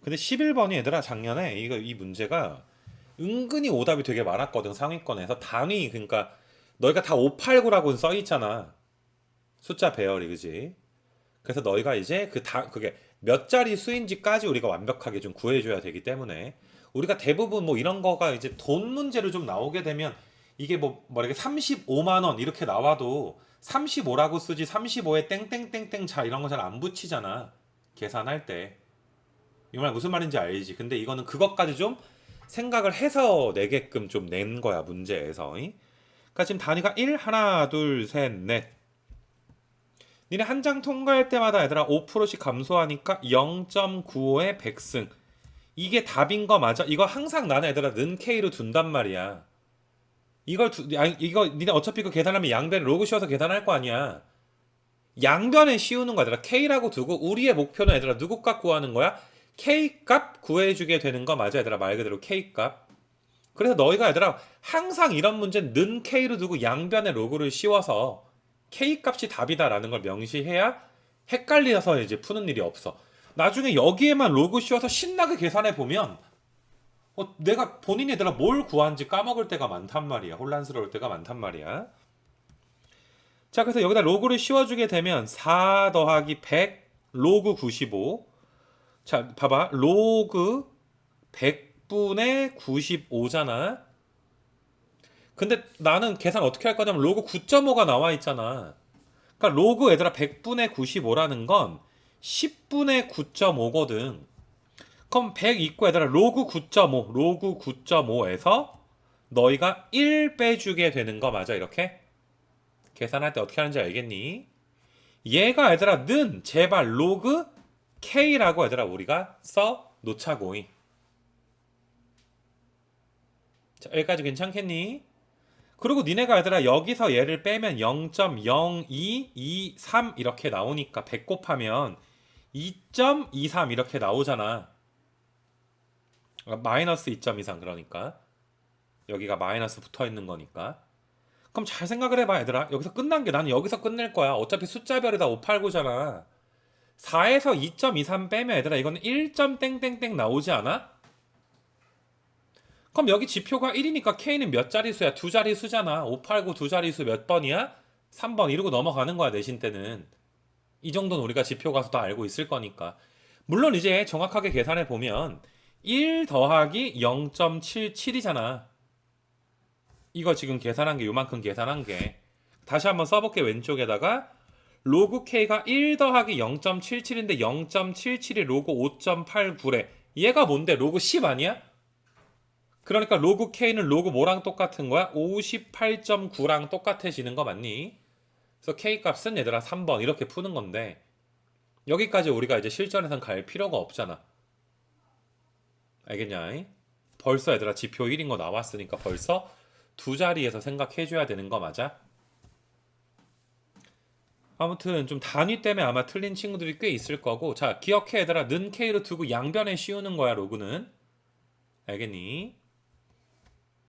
근데 11번이 얘들아 작년에 이거 이 문제가 은근히 오답이 되게 많았거든 상위권에서. 단위 그러니까 너희가 다 589라고 써 있잖아. 숫자 배열이 그지? 그래서 너희가 이제 그 다 그게 몇 자리 수인지까지 우리가 완벽하게 좀 구해줘야 되기 때문에 우리가 대부분 뭐 이런 거가 이제 돈 문제로 좀 나오게 되면 이게 뭐 뭐라게 35만 원 이렇게 나와도 35라고 쓰지 35에 땡땡땡땡 자 이런 거 잘 안 붙이잖아 계산할 때 이 말 무슨 말인지 알지? 근데 이거는 그것까지 좀 생각을 해서 내게끔 좀 낸 거야 문제에서. 이? 그러니까 지금 단위가 1 하나 둘 셋 넷. 니네 한 장 통과할 때마다 얘들아 5%씩 감소하니까 0.95의 100승. 이게 답인 거 맞아? 이거 항상 나는 얘들아 는 K로 둔단 말이야. 이걸 두, 아, 이거 니네 어차피 그 계산하면 양변 로그 씌워서 계산할 거 아니야. 양변에 씌우는 거야 얘들아. K라고 두고 우리의 목표는 얘들아 누구 값 구하는 거야? K 값 구해주게 되는 거 맞아 얘들아 말 그대로 K 값 그래서 너희가 얘들아 항상 이런 문제는 는 K로 두고 양변에 로그를 씌워서 K 값이 답이다라는 걸 명시해야 헷갈려서 이제 푸는 일이 없어. 나중에 여기에만 로그 씌워서 신나게 계산해 보면 어, 내가 본인이 얘들아 뭘 구한지 까먹을 때가 많단 말이야. 혼란스러울 때가 많단 말이야. 자, 그래서 여기다 로그를 씌워주게 되면 4 더하기 100 로그 95. 자, 봐봐. 로그 100분의 95잖아. 근데 나는 계산 어떻게 할 거냐면 로그 9.5가 나와 있잖아. 그러니까 로그 얘들아 100분의 95라는 건 10분의 9.5거든. 그럼 100 있고 얘들아 로그 9.5, 로그 9.5에서 너희가 1 빼주게 되는 거 맞아 이렇게? 계산할 때 어떻게 하는지 알겠니? 얘가 얘들아 는 제발 로그 K라고 얘들아 우리가 써 놓자고이. 자, 여기까지 괜찮겠니? 그리고 니네가 얘들아 여기서 얘를 빼면 0.0223 이렇게 나오니까 100 곱하면 2.23 이렇게 나오잖아. 아, 마이너스 2.23 그러니까 여기가 마이너스 붙어 있는 거니까. 그럼 잘 생각을 해봐 얘들아. 여기서 끝난 게 나는 여기서 끝낼 거야. 어차피 숫자별이 다 589잖아. 4에서 2.23 빼면 얘들아 이거는 1. 땡땡땡 나오지 않아? 그럼 여기 지표가 1이니까 K는 몇 자리수야? 두 자리수잖아. 589 두 자리수 몇 번이야? 3번 이러고 넘어가는 거야 내신 때는. 이 정도는 우리가 지표 가서 다 알고 있을 거니까. 물론 이제 정확하게 계산해 보면 1 더하기 0.77이잖아. 이거 지금 계산한 게 요만큼 계산한 게. 다시 한번 써볼게 왼쪽에다가 로그 K가 1 더하기 0.77인데 0.77이 로그 5.89래. 얘가 뭔데? 로그 10 아니야? 그러니까 로그 K는 로그 뭐랑 똑같은 거야? 58.9랑 똑같아지는 거 맞니? 그래서 K 값은 얘들아 3번 이렇게 푸는 건데 여기까지 우리가 이제 실전에선 갈 필요가 없잖아. 알겠냐? 벌써 얘들아 지표 1인 거 나왔으니까 벌써 두 자리에서 생각해 줘야 되는 거 맞아? 아무튼 좀 단위 때문에 아마 틀린 친구들이 꽤 있을 거고 자 기억해 얘들아 는 K로 두고 양변에 씌우는 거야 로그는 알겠니?